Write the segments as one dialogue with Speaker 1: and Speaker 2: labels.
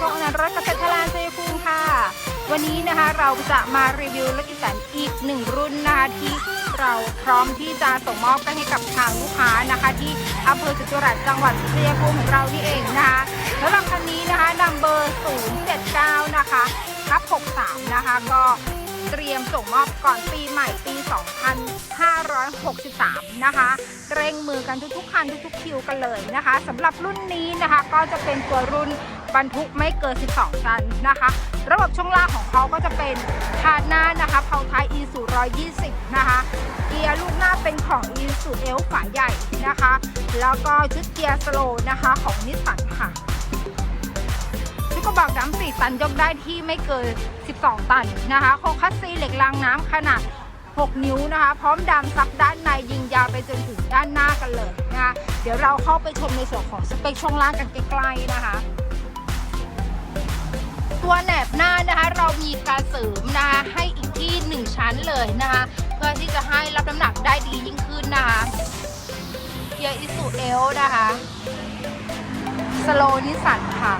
Speaker 1: ช่องนันรถเกษตรทลานเจภูมิค่ะ วันนี้นะคะเราจะมารีวิวรถอีสันอีกหนึ่งรุ่นนะคะที่เราพร้อมที่จะส่งมอบไปให้กับทางลูกค้านะคะ ที่อำเภอจุฬาจังหวัดเชียงภูมิของเรานี่เองนะคะสำหรัคันนี้นะคะนัมเบอร์ 079 นะคะทับ63 นะคะ ก็เตรียมส่งมอบก่อนปีใหม่ปี 2000 2563 นะคะ เร่งมือกันทุกๆคันทุกๆคิวกันเลยนะคะสำหรับรุ่นนี้นะคะก็จะเป็นตัวรุ่นบรรทุกไม่เกิน 12ตันนะคะ ระบบช่วงล่างของเขาก็จะเป็นคาดหน้านะคะเผาท้าย e สู120นะคะ เกียร์ลูกหน้าเป็นของ e สูเอลฝาใหญ่นะคะ แล้วก็ชุดเกียร์สโลว์นะคะของนิสสันค่ะชุดกระบอกน้ำสี่ตันยกได้ที่ไม่เกิน 12 ตันนะคะ โครงคัสซีเหล็กรางน้ำขนาด 6 นิ้วนะคะ พร้อมดำซับด้านในยิงยาวไปจนถึงด้านหน้ากันเลยนะคะเดี๋ยวเราเข้าไปชมในส่วนของสเปคช่วงล่างกันใกล้ๆนะคะ ตัวแหนบหน้านะคะเรามีการเสริมนะคะให้อีกที่ 1 ชั้นเลยนะคะเพื่อที่จะให้รับน้ำหนักได้ดียิ่งขึ้นนะคะเกียร์อิสุเอลนะคะสโลนิสันค่ะ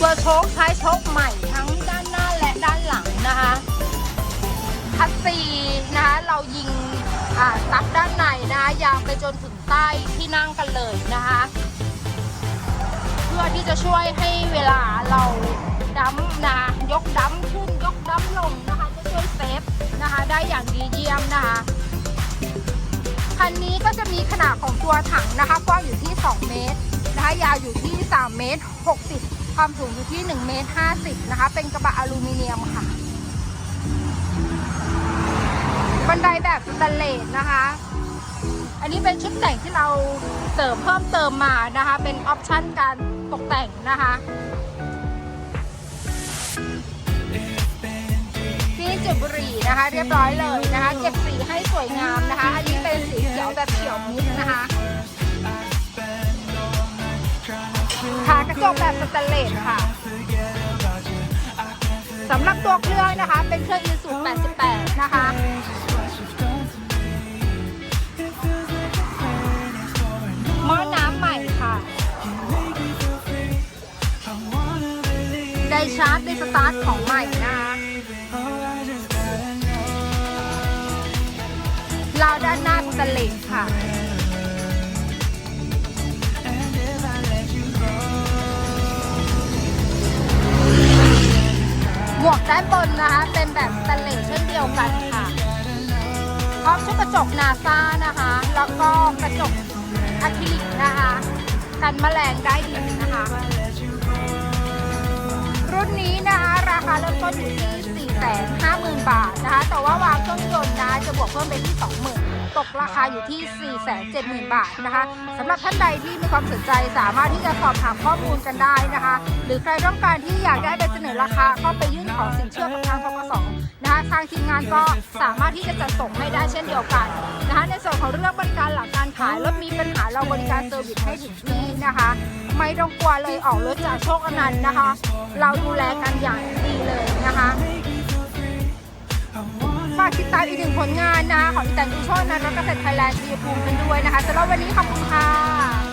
Speaker 1: ตัวโชคใช้โชคใหม่ทั้งด้านหน้าและด้านหลังนะคะคัสซีนะคะเรายิงอ่าซับด้านในนะคะยาวไปจนถึงใต้ที่นั่งกันเลยนะคะเพื่อที่จะช่วยให้เวลาเราดัมนะยกดัมขึ้นยกดัมลงนะคะจะช่วยเซฟนะคะได้อย่างดีเยี่ยมนะคะคันนี้ก็จะมีขนาดของตัวถังนะคะกว้างอยู่ที่ 2 เมตรนะคะยาวอยู่ที่ 3 เมตร 60 ความสูงอยู่ที่1เมตร50นะคะ เป็นกระบะอลูมิเนียมค่ะ บันไดแบบสแตนเลสนะคะ อันนี้เป็นชุดแต่งที่เราเสริมเพิ่มเติมมานะคะ เป็นออปชั่นการตกแต่งนะคะที่จุดบุหรี่นะคะ เรียบร้อยเลยนะคะ เก็บสีให้สวยงามนะคะ อันนี้เป็นสีเขียวแบบเขียวมุกนะคะ จกแบบสแตนเลสค่ะสำหรับตัวเครื่องนะคะ เป็นเครื่อง i s u 88 นะคะหม้อน้ำใหม่ค่ะ ได้ชาร์จได้สตาร์ทของใหม่นะคะราวด้านหน้าสแตนเลสค่ะ ด้านบนนะคะเป็นแบบสแตนเลสเช่นเดียวกันค่ะพร้อมชุดกระจกนาซ่านะคะ แล้วก็กระจกอะคริลิกนะคะ กันแมลงได้ดีนะคะ รุ่นนี้นะคะราคาเริ่มต้นอยู่ที่ 450,000 บาทนะคะ แต่ว่าวางเครื่องยนต์นะจะบวกเพิ่มเป็นที่ 20,000 ตกราคาอยู่ที่ 470,000 บาทนะคะสำหรับท่านใดที่มีความสนใจสามารถที่จะสอบถามข้อมูลกันได้นะคะ หรือใครต้องการที่อยากได้ใบเสนอราคาเข้าไปยื่นขอสินเชื่อกับทางพกสนะคะทางทีมงานก็สามารถที่จะจัดส่งให้ได้เช่นเดียวกันนะคะในส่วนของเรื่องบริการหลังการขายรถมีปัญหาเราบริการเซอร์วิสให้ถึงที่นะคะ ไม่ต้องกลัวเลยออกรถจากโชคอนันต์นะคะ เราดูแลกันอย่างดีเลยนะคะ ฝากติดตามอีกหนึ่งผลงานนะคะของอีแตนดูโชคนะรถเกษตรไทยแลนด์ชียภูมิกันด้วยนะคะสำหรับวันนี้ขอบคุณค่ะ